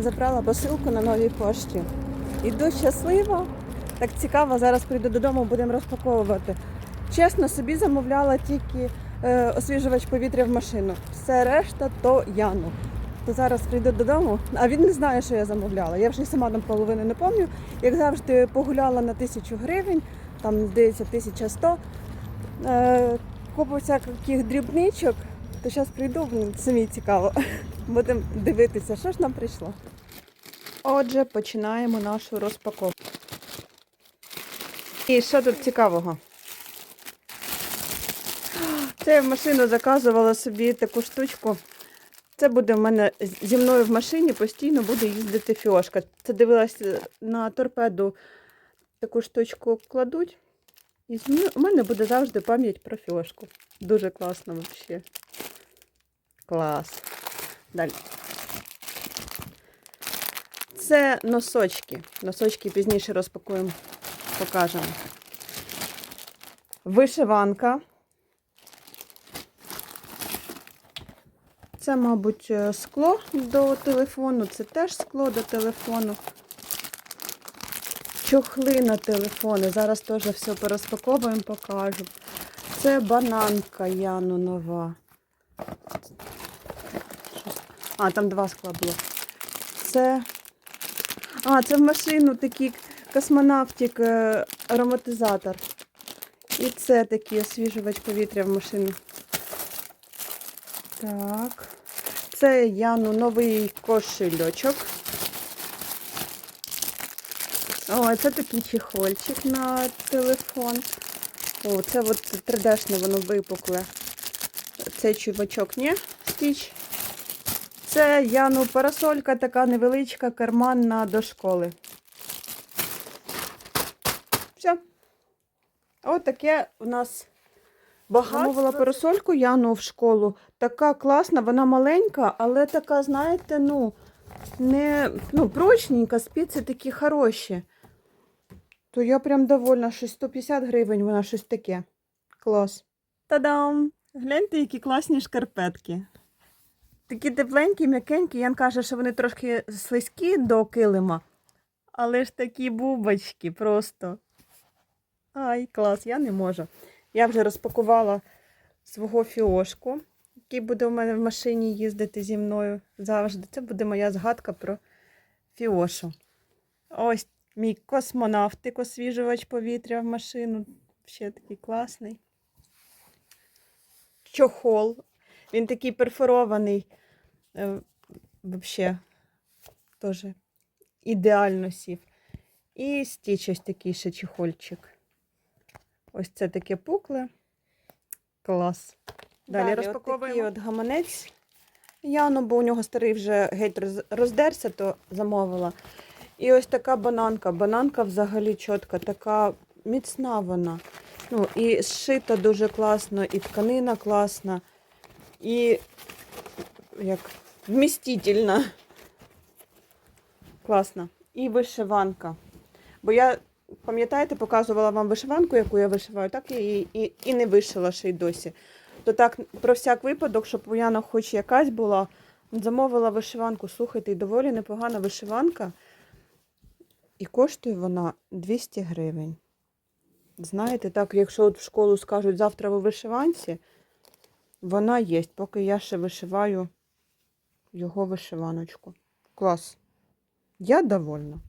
Забрала посилку на новій пошті. Іду щаслива. Так цікаво, зараз прийду додому, будемо розпаковувати. Чесно, собі замовляла тільки е, освіжувач повітря в машину. Все решта то Яну. То зараз прийду додому, а він не знає, що я замовляла. Я вже сама там половини не пам'ятаю. Як завжди, погуляла на тисячу гривень, там здається 1100. Е, купу всяких дрібничок. То зараз прийду, самі цікаво. Будемо дивитися, що ж нам прийшло. Отже, починаємо нашу розпаковку. І що тут цікавого? Це я в машину заказувала собі таку штучку. Це буде в мене зі мною в машині постійно буде їздити фіошка. Це дивилася на торпеду таку штучку кладуть. І у мене буде завжди пам'ять про фіошку. Дуже класно взагалі. Клас. Далі. Це носочки. Носочки пізніше розпакуємо, покажемо. Вишиванка. Це, мабуть, е, скло до телефону, це теж скло до телефону. Чохли на телефони. Зараз теж все порозпаковуємо, покажу. Це бананка Яну нова. А, там два скла було. Це. А, це в машину такий космонавтик, е, ароматизатор. І це такий освіжувач повітря в машину. Так. Це Яну новий кошельочок. О, це такий чехольчик на телефон. О, це от 3D-шне воно випукле. Цей чувачок, ні? Стіч. Це Яну парасолька така невеличка, карманна до школи. Все. От таке у нас багатство. Замовила парасольку Яну в школу. Така класна, вона маленька, але така, знаєте, ну, не ну, прочненька, спиці такі хороші. То я прям довольна, щось 150 гривень, вона щось таке. Клас. Та-дам! Гляньте, які класні шкарпетки. Такі тепленькі, м'якенькі. Ян каже, що вони трошки слизькі до килима. Але ж такі бубочки просто. Ай, клас, я не можу. Я вже розпакувала свого фіошку, який буде у мене в машині їздити зі мною завжди. Це буде моя згадка про фіошу. Ось мій космонавтик, освіжувач повітря в машину. Ще такий класний. Чохол. Він такий перфорований. Е, Взагалі, теж ідеально сів. І стіч ось такий ще чехольчик. Ось це таке пукле. Клас. Далі, Далі розпаковуємо. отакий от гаманець. Яну, бо у нього старий вже геть роздерся, то замовила. І ось така бананка. Бананка взагалі чітка, така міцна вона. Ну, і зшита дуже класно, і тканина класна, і як вмістительна. Класна. І вишиванка. Бо я, пам'ятаєте, показувала вам вишиванку, яку я вишиваю, так я її і, і не вишила ще й досі. То так, про всяк випадок, щоб у Яна хоч якась була, замовила вишиванку. Слухайте, і доволі непогана вишиванка. І коштує вона 200 гривень. Знаєте, так, якщо от в школу скажуть завтра ви вишиванці, вона є, поки я ще вишиваю його вишиваночку. Клас. Я довольна.